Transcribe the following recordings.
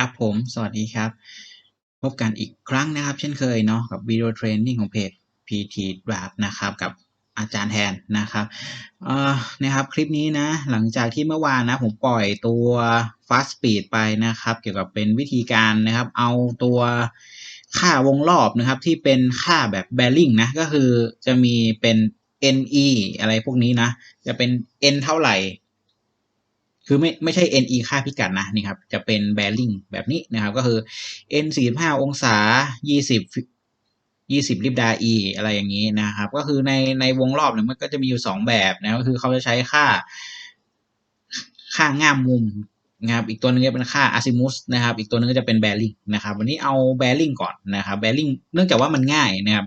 ครับผม สวัสดีครับ พบกันอีกครั้งนะครับ เช่นเคยเนาะกับวิดีโอเทรนนิ่งของเพจ PT Draft นะครับกับอาจารย์แทนนะครับเอ่อนะครับคลิปนี้นะ หลังจากที่เมื่อวานนะ ผมปล่อยตัว Fast Speed ไปนะครับ เกี่ยวกับเป็นวิธีการนะครับ เอาตัวค่าวงรอบนะครับ ที่เป็นค่าแบบ bearing นะ ก็คือจะมีเป็น NE อะไรพวกนี้นะ จะเป็น N เท่าไหร่ คือไม่ไม่ใช่ NE ค่าพิกัดนะนี่ครับ จะเป็น bearing แบบนี้นะครับ ก็คือ N 45 องศา 20 20 ลิบดา E อะไรอย่างนี้นะครับ ก็คือในในวงรอบเนี่ยมันก็จะมีอยู่ 2 แบบนะก็คือเขาจะใช้ค่า ค่าง่ามมุมนะครับอีกตัวหนึงจะเป็นค่าอาซิมุสนะครับ อีกตัวหนึงก็จะเป็น bearing นะครับ วันนี้เอา bearing ก่อนนะครับ bearing เนื่องจากว่ามันง่ายนะครับ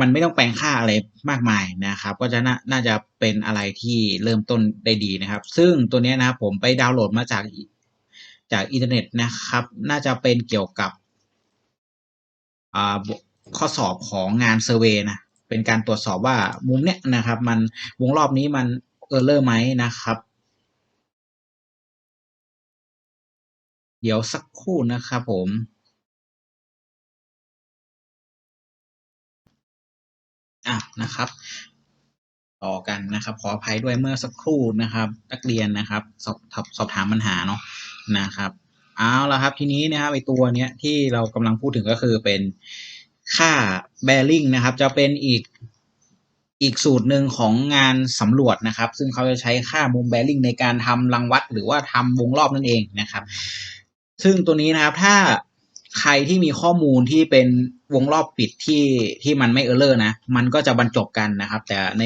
มันไม่ต้องแปลงค่าอะไรมากมายนะครับ ก็จะน่าน่าจะเป็นอะไรที่เริ่มต้นได้ดีนะครับ ซึ่งตัวนี้นะครับผมไปดาวน์โหลดมาจากจากอินเทอร์เน็ตนะครับ น่าจะเป็นเกี่ยวกับข้อสอบของงานเซอร์เวยนะเป็นการตรวจสอบว่ามุมเนี้ยนะครับ มันวงรอบนี้มันเออร์เลอร์ไหมนะครับ เดี๋ยวสักครู่นะครับผม อะนะครับ ต่อกันนะครับ ขออภัยด้วยเมื่อสักครู่นะครับ นักเรียนนะครับ สอบสอบสอบถามปัญหาเนาะนะครับเอาละครับทีนี้นะครับไอตัวเนี้ยที่เรากำลังพูดถึงก็คือเป็นค่า bearing นะครับ จะเป็นอีกอีกสูตรหนึ่งของงานสำรวจนะครับ ซึ่งเขาจะใช้ค่ามุม bearing ในการทำรังวัดหรือว่าทำวงรอบนั่นเองนะครับ ซึ่งตัวนี้นะครับถ้า ใครที่มีข้อมูลที่เป็นวงรอบปิดที่ที่มันไม่เออร์เลอร์นะ มันก็จะบรรจบกันนะครับ แต่ใน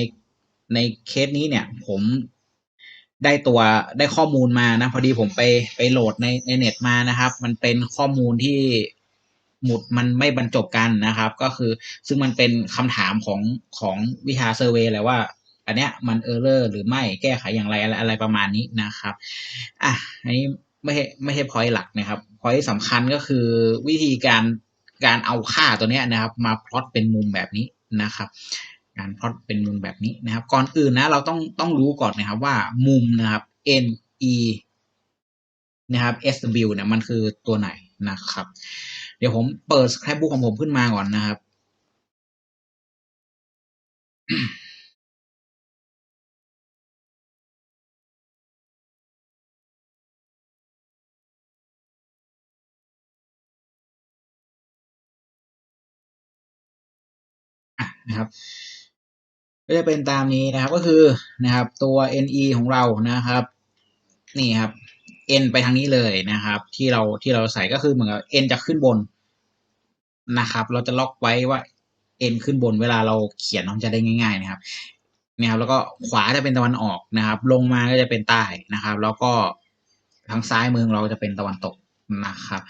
ในเคสนี้เนี่ย ผมได้ตัวได้ข้อมูลมานะ พอดีผมไปไปโหลดในในเน็ตมานะครับ มันเป็นข้อมูลที่หมุดมันไม่บรรจบกันนะครับ ก็คือซึ่งมันเป็นคำถามของของวิชาเซอร์เวยแหละว่า อันเนี้ยมันเออร์เลอร์หรือไม่แก้ไขอย่างไรอะไรอะไรประมาณนี้นะครับ อะอันนี้ ไม่ใช่ไม่ใช่พอยต์หลักนะครับพอยต์สำคัญก็คือวิธีการการเอาค่าตัวนี้นะครับ มาพลอตเป็นมุมแบบนี้นะครับการพลอตเป็นมุมแบบนี้นะครับ ก่อนอื่นนะเราต้องต้องรู้ก่อนนะครับว่ามุมนะครับ N E นะครับ S W เนี่ยมันคือตัวไหนนะครับ เดี๋ยวผมเปิดสคริปต์บุ๊กของผมขึ้นมาก่อนนะครับ นะครับ ก็จะเป็นตามนี้นะครับก็คือนะครับตัว NE ของเรานะครับ นี่ครับ N ไปทางนี้เลยนะครับ ที่เราที่เราใส่ก็คือเหมือนกับ N จะขึ้นบนนะครับ เราจะล็อกไว้ว่า N ขึ้นบนเวลาเราเขียนมันจะได้ง่าย ๆ นะครับนี่ครับแล้วก็ขวาจะเป็นตะวันออกนะครับ ลงมาก็จะเป็นใต้นะครับ แล้วก็ทางซ้ายมือเราจะเป็นตะวันตกนะครับ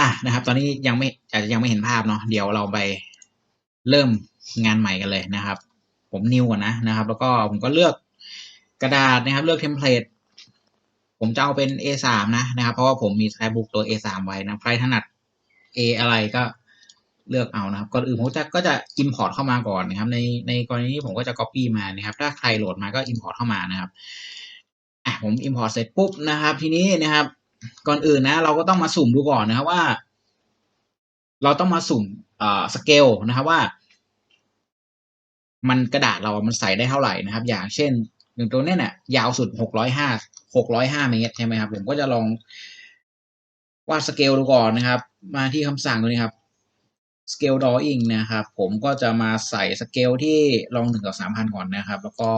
อะนะครับ ตอนนี้ยังไม่อาจจะยังไม่เห็นภาพเนาะเดี๋ยวเราไป เริ่มงานใหม่กันเลยนะครับ ผมนิวก่อนนะนะครับ แล้วก็ผมก็เลือกกระดาษนะครับ เลือกเทมเพลตผมจะเอาเป็น A3 นะนะครับ เพราะว่าผมมีไตล์บุ๊กตัว A3 ไว้นะใครถนัด A อะไรก็เลือกเอานะครับก่อนอื่นผมจะก็จะ import เข้ามาก่อนนะครับ ในในกรณีนี้ผมก็จะ copy มานะครับ ถ้าใครโหลดมาก็ import เข้ามานะครับอะผม import เสร็จปุ๊บนะครับ ทีนี้นะครับ ก่อนอื่นนะ เราก็ต้องมาสุ่มดูก่อนนะครับว่า เราต้องมาสุ่มเอ่อสเกลนะครับว่า มันกระดาษเรามันใส่ได้เท่าไหร่นะครับ อย่างเช่นอย่างตัวเนี้ยเนี่ยยาวสุดหกร้อยห้าหกร้อยห้าเมตรใช่ไหมครับ ผมก็จะลองวาดสเกลดูก่อนนะครับ มาที่คำสั่งตัวนี้ครับ scale drawing นะครับ ผมก็จะมาใส่สเกลที่ลองหนึ่งกับสามพันก่อนนะครับ แล้วก็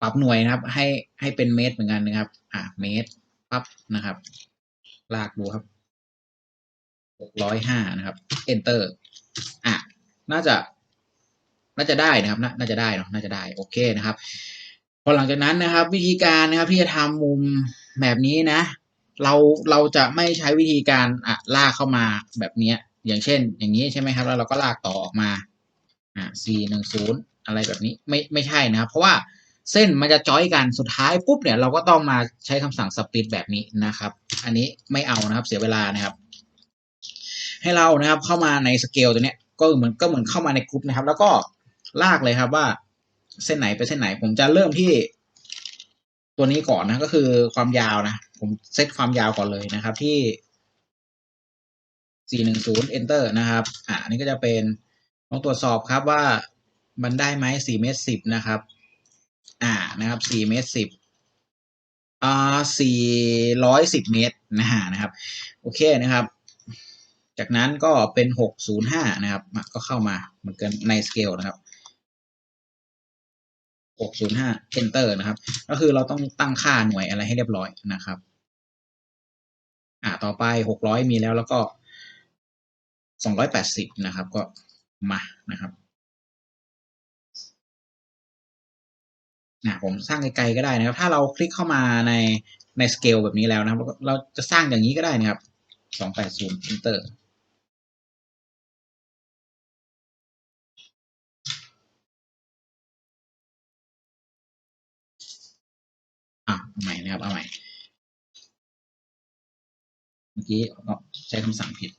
ปรับหน่วยนะครับ ให้ให้เป็นเมตรเหมือนกันนะครับ อะเมตรปั๊บนะครับ ลากดูครับ ร้อยห้านะครับ enter อะน่าจะ น่าจะได้นะครับน่าน่าจะได้เนาะน่าจะได้โอเคนะครับ พอหลังจากนั้นนะครับ วิธีการนะครับที่จะทำมุมแบบนี้นะ เราเราจะไม่ใช้วิธีการอะลากเข้ามาแบบเนี้ยอย่างเช่น อย่างนี้ใช่ไหมครับ แล้วเราก็ลากต่อออกมาอ่า c หนึ่งศูนย์อะไรแบบนี้ไม่ไม่ใช่นะครับ เพราะว่าเส้นมันจะจอยกันสุดท้ายปุ๊บเนี่ยเราก็ต้องมาใช้คำสั่งสป l ิ t แบบนี้นะครับ อันนี้ไม่เอานะครับเสียเวลานะครับ ให้เรานะครับเข้ามาในสเกลตัวเนี้ยก็เหมือนก็เหมือนเข้ามาในกรุ๊ปนะครับ แล้วก็ลากเลยครับว่าเส้นไหนไปเส้นไหน ผมจะเริ่มที่ตัวนี้ก่อนนะก็คือความยาวนะ ผมเซตความยาวก่อนเลยนะครับที่410 enter นะครับอ่านนี้ก็จะเป็นลองตรวจสอบครับว่ามันได้ไหม4เมตร10นะครับ อ่านะครับ4เมตร10อ่า410 เมตรนะฮะนะครับ โอเคนะครับ จากนั้นก็เป็น 605 นะครับ ก็เข้ามาเหมือนกันในสเกลนะครับ 605 enter นะครับ ก็คือเราต้องตั้งค่าหน่วยอะไรให้เรียบร้อยนะครับ อ่าต่อไป 600 มีแล้วแล้วก็ 280 นะครับ ก็มานะครับนะผมสร้างไกลๆก็ได้นะครับ ถ้าเราคลิกเข้ามาในในสเกลแบบนี้แล้วนะครับ เราจะสร้างอย่างนี้ก็ได้นะครับ 280 enter เอาใหม่นะครับ เอาใหม่ เมื่อกี้ใช้คำสั่งผิด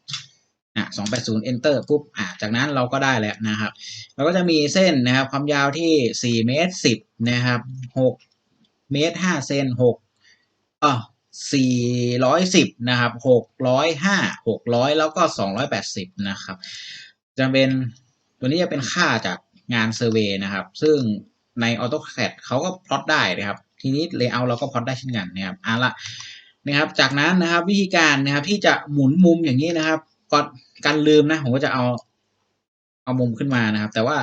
อะ280 enter ปุ๊บ อะ จากนั้นเราก็ได้แล้วนะครับ เราก็จะมีเส้นนะครับ ความยาวที่4เมตร10 นะครับ6เมตร5เซน6อะ410 นะครับ 605 600 แล้วก็ 280 นะครับ จะเป็นตัวนี้จะเป็นค่าจากงานเซอร์เวยนะครับ ซึ่งใน AutoCAD เขาก็พลอตได้นะครับ ทีนี้ Layout เราก็พอตได้เช่นกันนะครับเอะละนะครับ จากนั้นนะครับวิธีการนะครับที่จะหมุนมุมอย่างนี้นะครับก่อนการลืมนะผมก็จะเอาเอามุมขึ้นมานะครับ แต่ว่า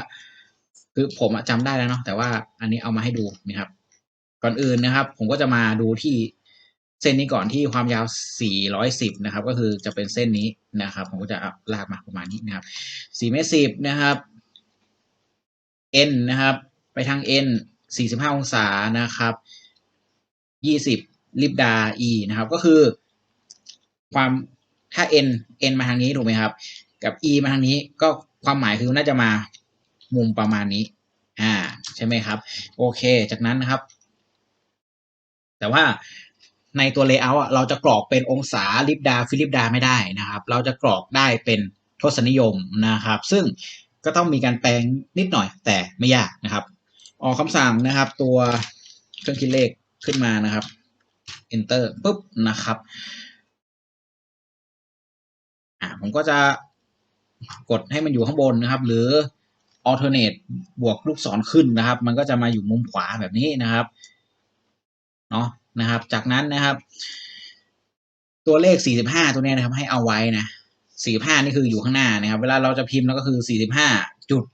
คือผมจำได้แล้วเนาะแต่ว่าอันนี้เอามาให้ดูนะครับ ก่อนอื่นนะครับ ผมก็จะมาดูที่เส้นนี้ก่อนที่ความยาว 410 นะครับ ก็คือจะเป็นเส้นนี้นะครับ ผมก็จะลากมาประมาณนี้นะครับ4เมตร10 นะครับ n นะครับ ไปทาง n 45 องศานะครับ 20 ลิบดา e นะครับ ก็คือ ความถ้า n n มาทางนี้ถูกไหมครับ กับ e มาทางนี้ก็ความหมายคือน่าจะมามุมประมาณนี้ อ่า ใช่ไหมครับ โอเค จากนั้นนะครับ แต่ว่าในตัว layout เราจะกรอกเป็นองศาลิบดาฟิลิปดาไม่ได้นะครับ เราจะกรอกได้เป็นทศนิยมนะครับ ซึ่งก็ต้องมีการแปลงนิดหน่อยแต่ไม่ยากนะครับ ออกคำสั่งนะครับ ตัวเครื่องคิดเลขขึ้นมานะครับ enter ปุ๊บนะครับอ่าผมก็จะกดให้มันอยู่ข้างบนนะครับ หรือ alternate บวกลูกศรขึ้นนะครับ มันก็จะมาอยู่มุมขวาแบบนี้นะครับเนาะนะครับ จากนั้นนะครับ ตัวเลข 45 ตัวนี้นะครับ ให้เอาไว้นะ45นี่คืออยู่ข้างหน้านะครับ เวลาเราจะพิมพ์แล้วก็คือ45จุด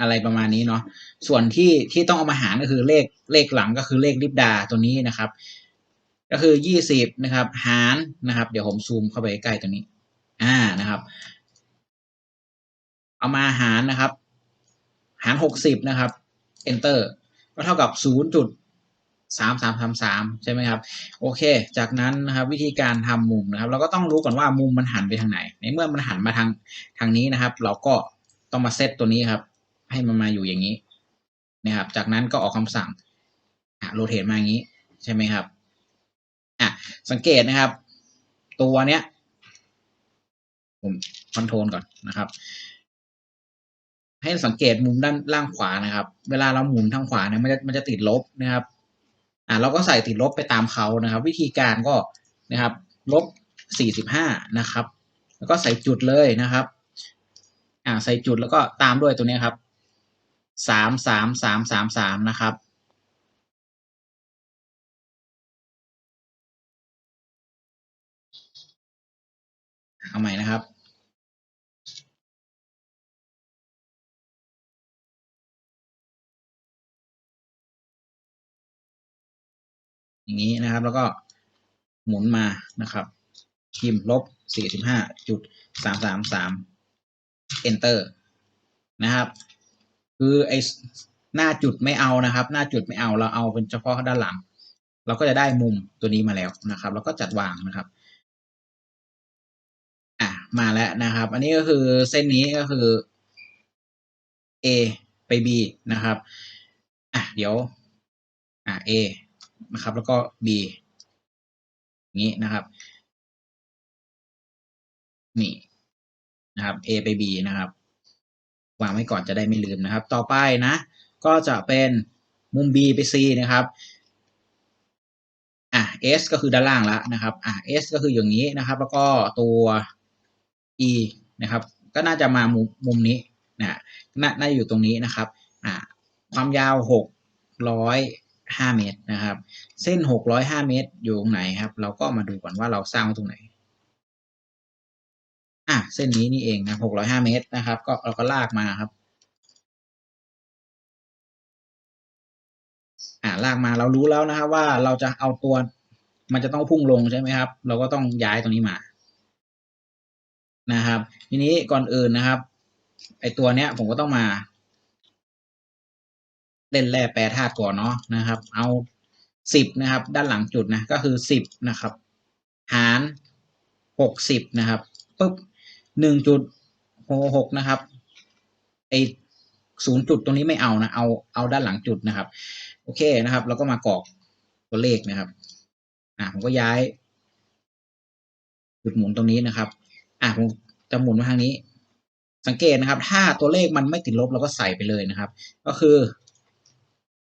อะไรประมาณนี้เนาะส่วนที่ที่ต้องเอามาหารก็คือเลขเลขหลังก็คือเลขลิบดาตัวนี้นะครับ ก็คือ20นะครับ หารนะครับ เดี๋ยวผมซูมเข้าไปใกล้ตัวนี้ อ่านะครับ เอามาหารนะครับ หาร60นะครับ enter ก็เท่ากับ0จุดสามสามสามสามใช่ไหมครับ โอเค จากนั้นนะครับ วิธีการทำมุมนะครับ เราก็ต้องรู้ก่อนว่ามุมมันหันไปทางไหน ในเมื่อมันหันมาทางทางนี้นะครับ เราก็ต้องมาเซตตัวนี้ครับ ให้มันมาอยู่อย่างนี้นะครับ จากนั้นก็ออกคำสั่งโรเทตมาอย่างนี้ใช่ไหมครับอะสังเกตนะครับ ตัวเนี้ย ผมคอนโทรลก่อนนะครับ ให้สังเกตมุมด้านล่างขวานะครับ เวลาเราหมุนทางขวาเนี่ยมันจะมันจะติดลบนะครับ อ่าเราก็ใส่ติดลบไปตามเขานะครับ วิธีการก็นะครับลบสี่สิบห้านะครับ แล้วก็ใส่จุดเลยนะครับ อ่าใส่จุดแล้วก็ตามด้วยตัวนี้ครับ สามสามสามสามสามนะครับเอาใหม่นะครับ อย่างนี้นะครับแล้วก็หมุนมานะครับพิมพ์ลบสี่สิบห้าจุดสามสามสาม enter นะครับ คือไอหน้าจุดไม่เอานะครับ หน้าจุดไม่เอาเราเอาเป็นเฉพาะด้านหลัง เราก็จะได้มุมตัวนี้มาแล้วนะครับแล้วก็จัดวางนะครับอะมาแล้วนะครับ อันนี้ก็คือเส้นนี้ก็คือ A ไป B นะครับอะเดี๋ยวอะ A นะครับ แล้วก็ B นี้นะครับ นี่นะครับ A ไป B นะครับ วางไว้ก่อนจะได้ไม่ลืมนะครับ ต่อไปนะ ก็จะเป็นมุม B ไป C นะครับอะ s ก็คือด้านล่างแล้วนะครับอะ s ก็คืออย่างนี้นะครับ แล้วก็ตัว e นะครับ ก็น่าจะมามุมมุมนี้นะน่าน่าจะอยู่ตรงนี้นะครับอ่าความยาวหกร้อยห้าเมตรนะครับ เส้นหกร้อยห้าเมตรอยู่ตรงไหนครับ เราก็มาดูก่อนว่าเราสร้างไว้ตรงไหน เส้นนี้นี่เองนะหกร้อยห้าเมตรนะครับ ก็เราก็ลากมาครับ อ่าลากมาเรารู้แล้วนะครับ ว่าเราจะเอาตัวมันจะต้องพุ่งลงใช่ไหมครับ เราก็ต้องย้ายตรงนี้มา นะครับ ทีนี้ก่อนอื่นนะครับ ไอตัวเนี้ยผมก็ต้องมา เล่นแร่แปรธาตุก่อนเนาะนะครับ เอาสิบนะครับ ด้านหลังจุดนะก็คือสิบนะครับ หารหกสิบนะครับปุ๊บ หนึ่งจุดหกนะครับไอศูนย์จุดตรงนี้ไม่เอานะ เอาเอาด้านหลังจุดนะครับ โอเคนะครับ เราก็มากรอกตัวเลขนะครับ อ่าผมก็ย้าย จุดหมุนตรงนี้นะครับ อ่าผมจะหมุนมาทางนี้ สังเกตนะครับ ถ้าตัวเลขมันไม่ติดลบเราก็ใส่ไปเลยนะครับ ก็คือ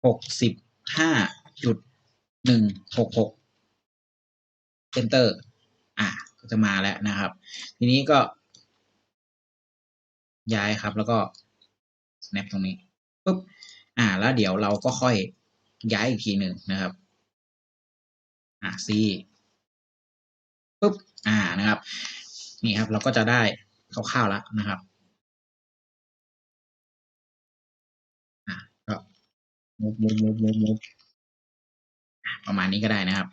หกสิบห้าจุดหนึ่งหกหก enter อ่าก็จะมาแล้วนะครับ ทีนี้ก็ ย้ายครับ แล้วก็ snap ตรงนี้ปุ๊บอ่า แล้วเดี๋ยวเราก็ค่อยย้ายอีกทีหนึ่งนะครับ อ่า c ปุ๊บอ่านะครับ นี่ครับ เราก็จะได้คร่าวๆแล้วนะครับอ่าก็มุบมุบมุบมุบมุบประมาณนี้ก็ได้นะครับ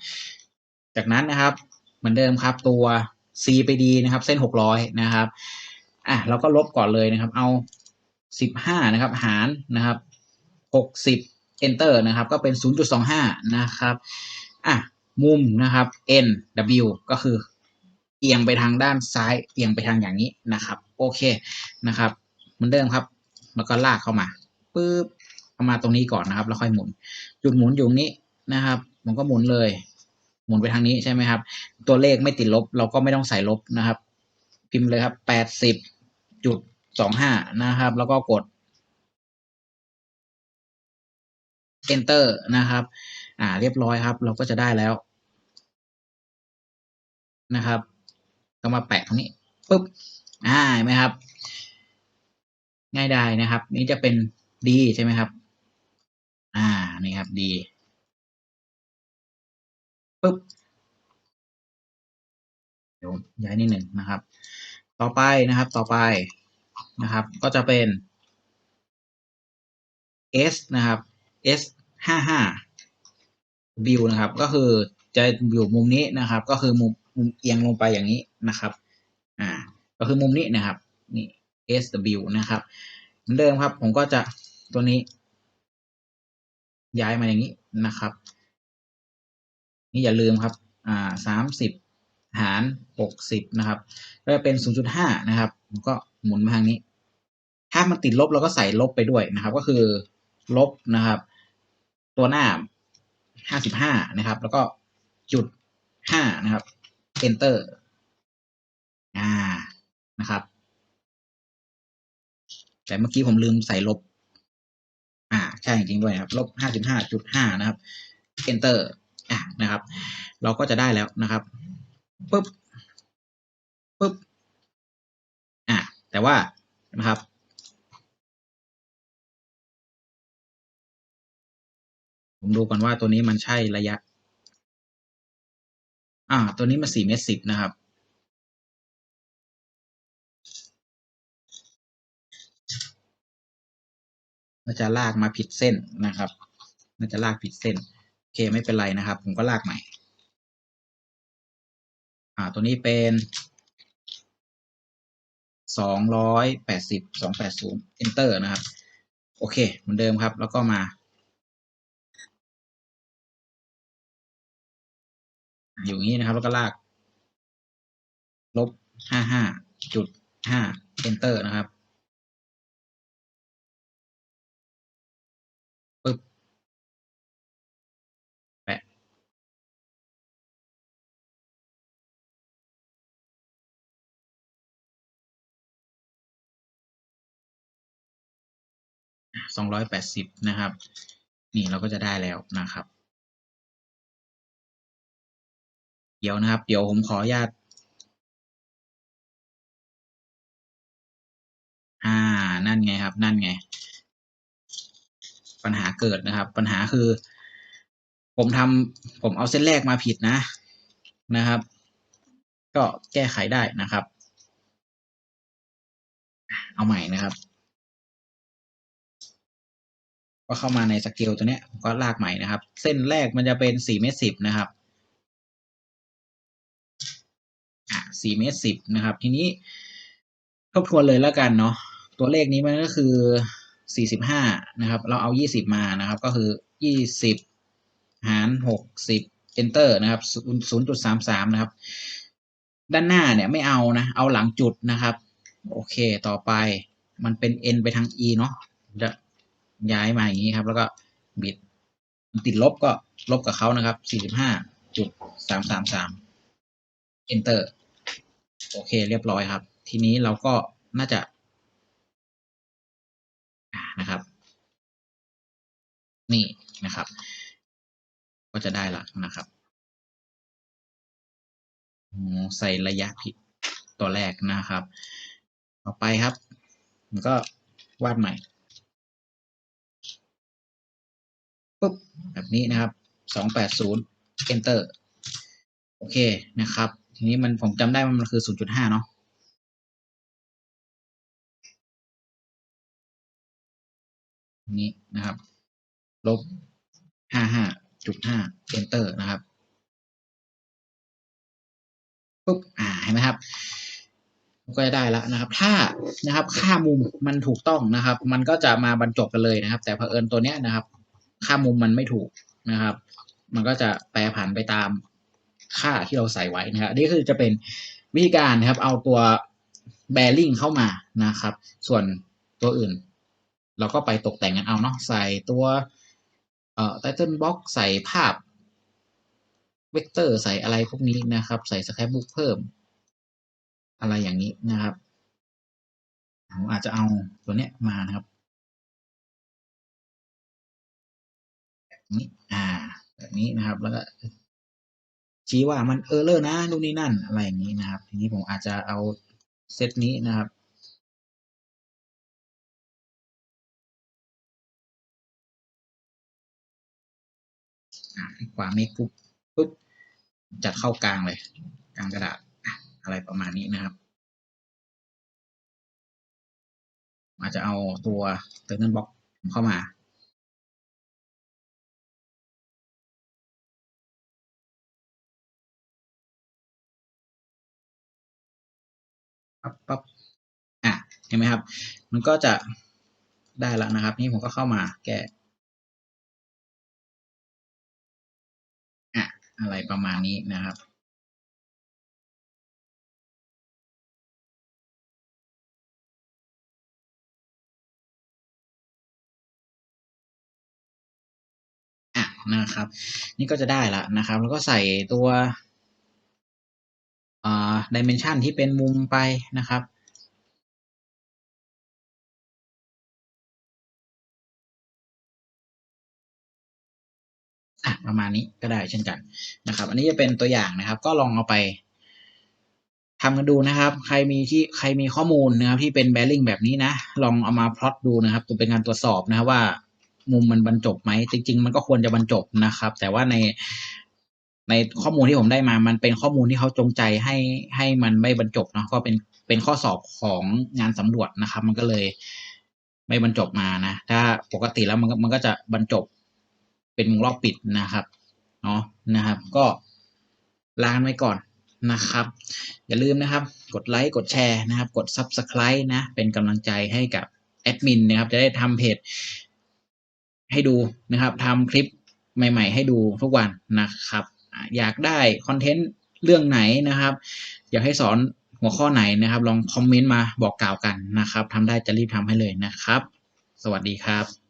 จากนั้นนะครับ เหมือนเดิมครับตัว c ไป d นะครับ เส้นหกร้อยนะครับ อะเราก็ลบก่อนเลยนะครับ เอาสิบห้านะครับ หารนะครับหกสิบ enter นะครับ ก็เป็นศูนย์จุดสองห้านะครับอะมุมนะครับ n w ก็คือเอียงไปทางด้านซ้ายเอียงไปทางอย่างนี้นะครับ โอเคนะครับเหมือนเดิมครับ แล้วก็ลากเข้ามาปึ๊บเข้ามาตรงนี้ก่อนนะครับ แล้วค่อยหมุน จุดหมุนอยู่นี้นะครับผมก็หมุนเลย หมุนไปทางนี้ใช่ไหมครับ ตัวเลขไม่ติดลบ เราก็ไม่ต้องใส่ลบนะครับ พิมพ์เลยครับแปดสิบ จุดสองห้านะครับ แล้วก็กด enter นะครับ อ่า เรียบร้อยครับ เราก็จะได้แล้ว นะครับ ก็มาแปะตรงนี้ปุ๊บอ่าเห็นไหมครับ ง่ายได้นะครับ นี่จะเป็นดีใช่ไหมครับ อ่า นี่ครับดีปุ๊บ เดี๋ยวย้ายนิดหนึ่งนะครับ ต่อไปนะครับต่อไปนะครับ ก็จะเป็น S นะครับ S ห้าห้า view นะครับ ก็คือจะอยู่มุมนี้นะครับ ก็คือมุมมุมเอียงลงไปอย่างนี้นะครับ อ่า ก็คือมุมนี้นะครับ นี่ SW นะครับ เหมือนเดิมครับ ผมก็จะตัวนี้ ย้ายมาอย่างนี้นะครับ นี่อย่าลืมครับ อ่าสามสิบ หารหกสิบนะครับ ก็จะเป็นศูนย์จุดห้านะครับก็หมุนมาทางนี้ ถ้ามันติดลบเราก็ใส่ลบไปด้วยนะครับ ก็คือลบนะครับ ตัวหน้าห้าสิบห้านะครับ แล้วก็จุดห้านะครับ enter อ่านะครับ แต่เมื่อกี้ผมลืมใส่ลบ อ่า ใช่จริงด้วยครับ ลบห้าสิบห้าจุดห้านะครับ enter อะนะครับ เราก็จะได้แล้วนะครับ ปุ๊บปุ๊บอะแต่ว่านะครับ ผมดูก่อนว่าตัวนี้มันใช่ระยะ อ่า ตัวนี้มันสี่เมตรสิบนะครับ มันจะลากมาผิดเส้นนะครับ มันจะลากผิดเส้น โอเคไม่เป็นไรนะครับ ผมก็ลากใหม่ อ่า ตัวนี้เป็นสองร้อยแปดสิบสองแปดศูนย์ enter นะครับ โอเค เหมือนเดิมครับ แล้วก็มา อยู่งนี้นะครับ แล้วก็ลาก ลบห้าห้าจุดห้า enter นะครับ 280 นะครับ นี่เราก็จะได้แล้วนะครับ เดี๋ยวนะครับ เดี๋ยวผมขออนุญาตอ่า นั่นไงครับ นั่นไง ปัญหาเกิดนะครับ ปัญหาคือ ผมทำผมเอาเส้นแรกมาผิดนะ นะครับ ก็แก้ไขได้นะครับ เอาใหม่นะครับ ก็เข้ามาในสเกลตัวเนี้ยผมก็ลากใหม่นะครับ เส้นแรกมันจะเป็นสี่เมตรสิบนะครับอะสี่เมตรสิบนะครับ ทีนี้ทบทวนเลยแล้วกันเนาะตัวเลขนี้มันก็คือสี่สิบห้านะครับ เราเอายี่สิบมานะครับ ก็คือยี่สิบหารหกสิบ enter นะครับศูนย์จุดสามสามนะครับ ด้านหน้าเนี่ยไม่เอานะ เอาหลังจุดนะครับ โอเคต่อไปมันเป็น n ไปทาง e เนาะจะ ย้ายมาอย่างนี้ครับ แล้วก็บิดติดลบก็ลบกับเขานะครับสี่สิบห้าจุดสามสามสาม enter โอเค เรียบร้อยครับ ทีนี้เราก็น่าจะนะครับ นี่นะครับ ก็จะได้ละนะครับใส่ระยะผิดตัวแรกนะครับ ต่อไปครับ ก็วาดใหม่ ปุ๊บแบบนี้นะครับสองแปดศูนย์ enter โอเคนะครับ ทีนี้มันผมจำได้มันคือศูนย์จุดห้าเนาะนี้นะครับ ลบห้าห้าจุดห้า enter นะครับปุ๊บ อ่า เห็นไหมครับ ก็จะได้แล้วนะครับ ถ้านะครับ ค่ามุมมันถูกต้องนะครับ มันก็จะมาบรรจบกันเลยนะครับ แต่เผอิญตัวเนี้ยนะครับ ค่ามุมมันไม่ถูกนะครับ มันก็จะแปรผันไปตามค่าที่เราใส่ไว้นะครับนี่คือจะเป็นวิธีการนะครับ เอาตัวแบริ่งเข้ามานะครับ ส่วนตัวอื่น เราก็ไปตกแต่งกันเอาเนาะใส่ตัวเอ่อไตเติลบ็อกใส่ภาพเวกเตอร์ใส่อะไรพวกนี้นะครับ ใส่สแครปบุ๊กเพิ่ม อะไรอย่างนี้นะครับผมอาจจะเอาตัวเนี้ยมานะครับ นี้อ่า แบบนี้นะครับ แล้วก็ชี้ว่ามันเออร์เลอร์นะนู่นนี่นั่นอะไรอย่างนี้นะครับ ทีนี้ผมอาจจะเอาเซตนี้นะครับขวาเมกปุ๊บปุ๊บจัดเข้ากลางเลย กลางกระดาษอะไรประมาณนี้นะครับ อาจจะเอาตัวเทอร์เนบล็อกเข้ามา ปั๊บปั๊บอะเห็นไหมครับ มันก็จะได้แล้วนะครับ นี่ผมก็เข้ามาแก้อะอะไรประมาณนี้นะครับอะนะครับ นี่ก็จะได้ละนะครับ แล้วก็ใส่ตัว ดิเมนชันที่เป็นมุมไปนะครับอะประมาณนี้ก็ได้เช่นกันนะครับ อันนี้จะเป็นตัวอย่างนะครับ ก็ลองเอาไปทำกันดูนะครับ ใครมีที่ใครมีข้อมูลนะครับที่เป็นแบริ่งแบบนี้นะ ลองเอามาพลอตดูนะครับตัวเป็นการตรวจสอบนะครับว่า มุมมันบรรจบไหมจริง ๆ มันก็ควรจะบรรจบนะครับ แต่ว่าใน ในข้อมูลที่ผมได้มา มันเป็นข้อมูลที่เขาจงใจให้ให้มันไม่บรรจบเนาะก็เป็นเป็นข้อสอบของงานสำรวจนะครับ มันก็เลยไม่บรรจบมานะ ถ้าปกติแล้วมันมันก็จะบรรจบเป็นวงรอบปิดนะครับเนาะนะครับ ก็ลางไว้ก่อนนะครับ อย่าลืมนะครับ กดไลค์กดแชร์นะครับ กด Subscribe นะ เป็นกำลังใจให้กับแอดมินนะครับ จะได้ทำเพจให้ดูนะครับทำคลิปใหม่ ๆ ให้ดูทุกวันนะครับ อยากได้คอนเทนต์เรื่องไหนนะครับ อยากให้สอนหัวข้อไหนนะครับ ลองคอมเมนต์มาบอกกล่าวกันนะครับทำได้จะรีบทำให้เลยนะครับ สวัสดีครับ